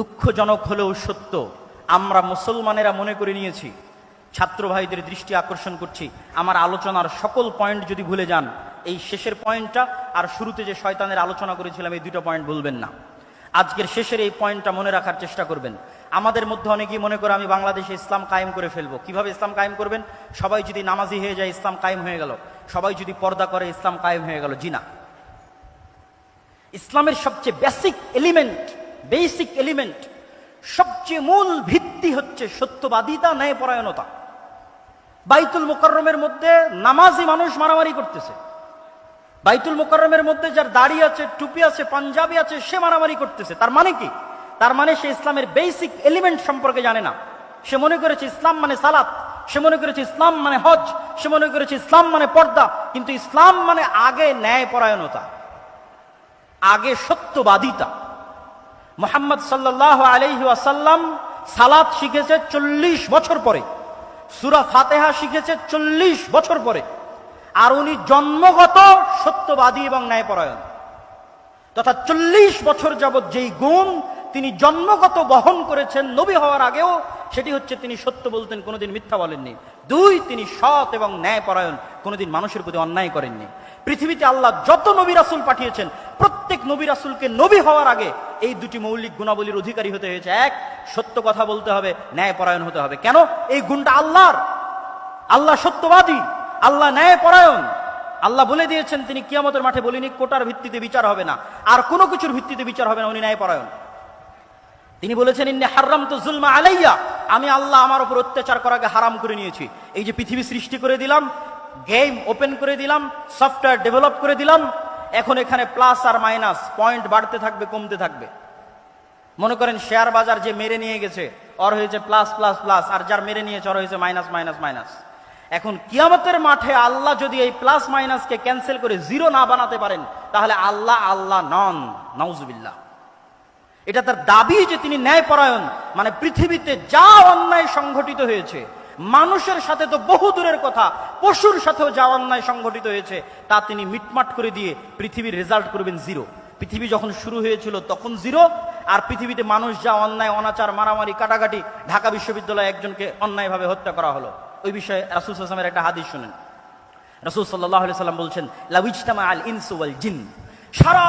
দুঃখজনক হলেও সত্য, আমরা মুসলমানেরা মনে করে নিয়েছি, ছাত্র ভাইদের দৃষ্টি আকর্ষণ করছি, আমার আলোচনার সকল পয়েন্ট যদি ভুলে যান, এই শেষের পয়েন্টটা, আর শুরুতে যে শয়তানের আলোচনা করেছিলাম, এই দুটো পয়েন্ট বলবেন না। আজকের শেষের এই পয়েন্টটা মনে রাখার চেষ্টা করবেন। আমাদের মধ্যে অনেকেই মনে করে আমি বাংলাদেশে ইসলাম কায়েম করে ফেলব। কীভাবে ইসলাম কায়েম করবেন? সবাই যদি নামাজি হয়ে যায়, ইসলাম কায়েম হয়ে গেল। সবাই যদি পর্দা করে, ইসলাম কায়েম হয়ে গেল। জি না। ইসলামের সবচেয়ে বেসিক এলিমেন্ট বেসিক এলিমেন্ট সবচেয়ে মূল ভিত্তি হচ্ছে সত্যবাদিতা, ন্যায়পরায়ণতা। বাইতুল মোকাররমের মধ্যে নামাজি মানুষ মারামারি করতেছে। বাইতুল মোকাররমের মধ্যে যার দাড়ি আছে, টুপি আছে, পাঞ্জাবি আছে, সে মারামারি করতেছে। তার মানে কি? তার মানে সে ইসলামের বেসিক এলিমেন্ট সম্পর্কে জানে না। সে মনে করেছে ইসলাম মানে সালাত, সে মনে করেছে ইসলাম মানে হজ, সে মনে করেছে ইসলাম মানে পর্দা, কিন্তু ইসলাম মানে আগে ন্যায়পরায়ণতা, আগে সত্যবাদিতা। মোহাম্মদ সাল্লাহ আলহি আসাল্লাম সালাদ শিখেছে চল্লিশ বছর পরে। সুরা ফাতেহা শিখেছে চল্লিশ বছর পরে। আর উনি জন্মগত সত্যবাদী এবং ন্যায়পরায়ণ। তথা চল্লিশ বছর যাবৎ যেই গুণ তিনি জন্মগত বহন করেছেন নবী হওয়ার আগেও সেটি হচ্ছে তিনি সত্য বলতেন, কোনোদিন মিথ্যা বলেননি। দুই, তিনি সৎ এবং ন্যায়পরায়ণ, কোনোদিন মানুষের প্রতি অন্যায় করেননি। পৃথিবীতে আল্লাহ যত নবী রাসুল পাঠিয়েছেন, প্রত্যেক নবী রাসুলকে নবী হওয়ার আগে এই দুটি মৌলিক গুণাবলীর অধিকারী হতে হয়েছে। এক, সত্য কথা বলতে হবে, ন্যায়পরায়ণ হতে হবে। কেন? এই গুণটা আল্লাহর। আল্লাহ সত্যবাদী, আল্লাহ ন্যায়পরায়ণ। আল্লাহ বলে দিয়েছেন, তিনি কিয়ামতের মাঠে বলিনি, কোটার ভিত্তিতে বিচার হবে না। আর কোনো কিছুর ভিত্তিতে বিচার হবে না, উনি ন্যায়পরায়ণ। তিনি বলেছেন, ইন্নে হারাম তো জুলমা আলাইয়া। আমি আল্লাহ আমার উপর অত্যাচার করাকে হারাম করে নিয়েছি। এই যে পৃথিবী সৃষ্টি করে দিলাম গেম ওপেন করে দিলাম সফটওয়্যার ডেভেলপ করে দিলাম, এখন এখানে প্লাস আর মাইনাস পয়েন্ট বাড়তে থাকবে, কমতে থাকবে। মনে করেন শেয়ার বাজার যে মেরে নিয়ে গেছে ওর হয়েছে প্লাস প্লাস প্লাস আর যার মেরে নিয়েছে ওর হয়েছে মাইনাস মাইনাস মাইনাস এখন কিয়ামতের মাঠে আল্লাহ যদি এই প্লাস মাইনাসকে ক্যান্সেল করে জিরো না বানাতে পারেন, তাহলে আল্লাহ আল্লাহ নন নাউজুবিল্লাহ এটা তার দাবি যে তিনি ন্যায়পরায়ণ। মানে পৃথিবীতে যা অন্যায় সংঘটিত হয়েছে, মানুষের সাথে তো বহু দূরের কথা, পশুর সাথেও যা অন্যায় সংঘটিত হয়েছে, তা তিনি মিটমাট করে দিয়ে পৃথিবীর রেজাল্ট করবেন জিরো। পৃথিবী যখন শুরু হয়েছিল তখন জিরো, আর পৃথিবীতে মানুষ যা অন্যায়, অনাচার, মারামারি, কাটাকাটি, ঢাকা বিশ্ববিদ্যালয়ে একজনকে অন্যায়ভাবে হত্যা করা হলো। ওই বিষয়ে রাসুল আসলামের একটা হাদিস শুনেন। রাসুল সাল্লাহ সাল্লাম বলছেন লাউইজতামা আল ইনসু ওয়াল জিন। সারা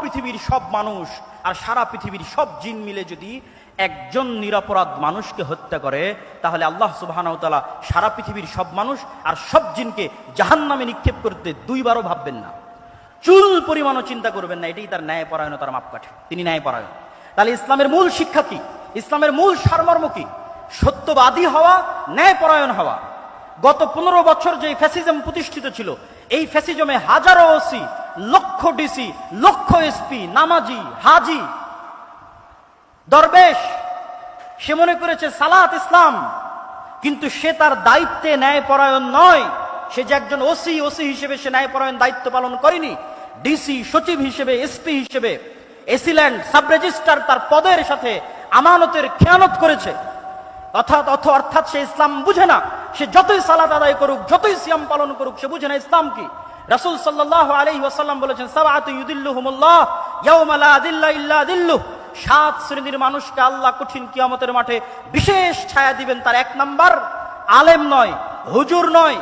পৃথিবীর সব মানুষ আর সারা পৃথিবীর সব জিন মিলে যদি একজন নিরাপরাধ মানুষকে হত্যা করে, তাহলে আল্লাহ সুবাহানতালা সারা পৃথিবীর সব মানুষ আর সব জিনকে জাহান নামে নিক্ষেপ করতে দুইবারও ভাববেন না। চুল পরিমাণও চিন্তা করবেন না, এটাই তার ন্যায়পরায়ণতার মাপকাঠি। তিনি ন্যায়পরায়ণ। তাহলে ইসলামের মূল শিক্ষা কি? ইসলামের মূল সারমর্ম কি? সত্যবাদী হওয়া, ন্যায়পরায়ণ হওয়া। গত পনেরো বছর যে ফ্যাসিজম প্রতিষ্ঠিত ছিল, এই ফ্যাসিজমে হাজারো ওসি লক্ষ ডিসি, লক্ষ এসপি, নামাজি, হাজি, দরবেশ, সে মনে করেছে সালাত ইসলাম, কিন্তু সে তার দায়িত্বে ন্যায়পরায়ণ নয়। সে যে একজন ওসি ওসি হিসেবে সে ন্যায়পরায়ণ দায়িত্ব পালন করেনি। ডিসি সচিব হিসেবে, এসপি হিসেবে, এসিল্যান্ড সাব রেজিস্ট্রার তার পদের সাথে আমানতের খেয়ানত করেছে। অর্থাৎ অথ অর্থাৎ সে ইসলাম বুঝে না। সে যতই সালাত আদায় করুক, যতই সিয়াম পালন করুক, সে বুঝে না ইসলাম কি। রাসূল সাল্লাল্লাহু আলাইহি ওয়াসাল্লাম বলেছেন দিল্লুহ। সাত শ্রেণির মানুষকে আল্লাহ কঠিন কিয়ামতের মাঠে বিশেষ ছায়া দিবেন, তার এক নাম্বার আলেম নয়, হুজুর নয়,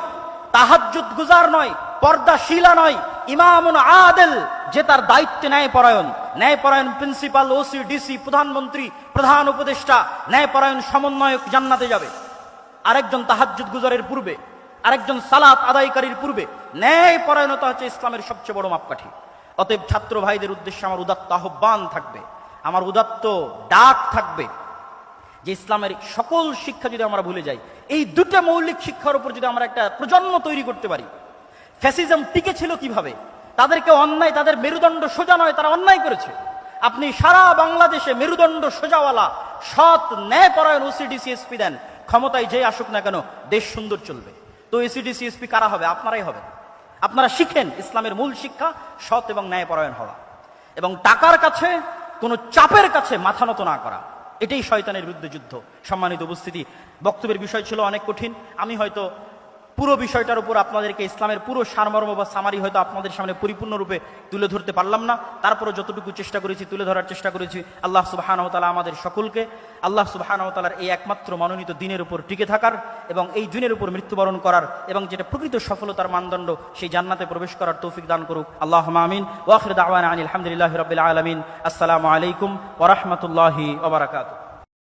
তাহাজ্জুদ গুজার নয়, পর্দাশীলা নয়, ইমামুন আদেল, যে তার দায়িত্বে ন্যায়পরায়ণ। ন্যায়পরায়ণ প্রিন্সিপাল, ওসি, ডিসি, প্রধানমন্ত্রী, প্রধান উপদেষ্টা, ন্যায়পরায়ণ সমন্বয়ক জান্নাতে যাবে। আরেকজন তাহাজ্জুদ গুজারের পূর্বে। আরেকজন সালাত আদায়কারীর পূর্বে ন্যায় পরায়ণতা হচ্ছে ইসলামের সবচেয়ে বড় মাপকাঠি। অতএব ছাত্র ভাইদের উদ্দেশ্যে আমার উদাত্ত আহ্বান থাকবে, আমার উদাত্ত ডাক থাকবে যে ইসলামের সকল শিক্ষা যদি আমরা ভুলে যাই, এই দুটা মৌলিক শিক্ষার উপর যদি আমরা একটা প্রজন্ম তৈরি করতে পারি, ফ্যাসিজম টিকে ছিল কীভাবে? তাদেরকে অন্যায়, তাদের মেরুদণ্ড সোজা নয়, তারা অন্যায় করেছে। আপনি সারা বাংলাদেশে মেরুদণ্ড সোজাওয়ালা, সৎ, ন্যায়পরায়ণ ওসিডিসি এসপি দেন, ক্ষমতায় যে আসুক না কেন, দেশ সুন্দর চলবে। তো এসিডি সিএসপি কারা হবে? আপনারাই হবে। আপনারা শিখেন ইসলামের মূল শিক্ষা, সৎ এবং ন্যায়পরায়ণ হওয়া। এবং টাকার কাছে, কোনো চাপের কাছে মাথা নত না করা। এটাই শয়তানের বিরুদ্ধে যুদ্ধ। সম্মানিত উপস্থিতি, বক্তব্যের বিষয় ছিল অনেক কঠিন। আমি হয়তো পুরো বিষয়টার উপর আপনাদেরকে ইসলামের পুরো সারমর্ম বা সামারি হয়তো আপনাদের সামনে পরিপূর্ণরূপে তুলে ধরতে পারলাম না। তারপরে যতটুকু চেষ্টা করেছি, তুলে ধরার চেষ্টা করেছি, আল্লাহ সুবাহানতালা আমাদের সকলকে। আল্লাহ সুবাহানতালার এই একমাত্র মনোনীত দিনের উপর টিকে থাকার এবং এই দিনের উপর মৃত্যুবরণ করার এবং যেটা প্রকৃত সফলতার মানদণ্ড, সেই জান্নাতে প্রবেশ করার তৌফিক দান করুক। আল্লাহ আমিন। ওয়াখির দাওয়ান আলহামদুলিল্লাহ রবিল আলমিন। আসসালামু আলাইকুম ওরহমতুল্লাহি ওবরাকাতু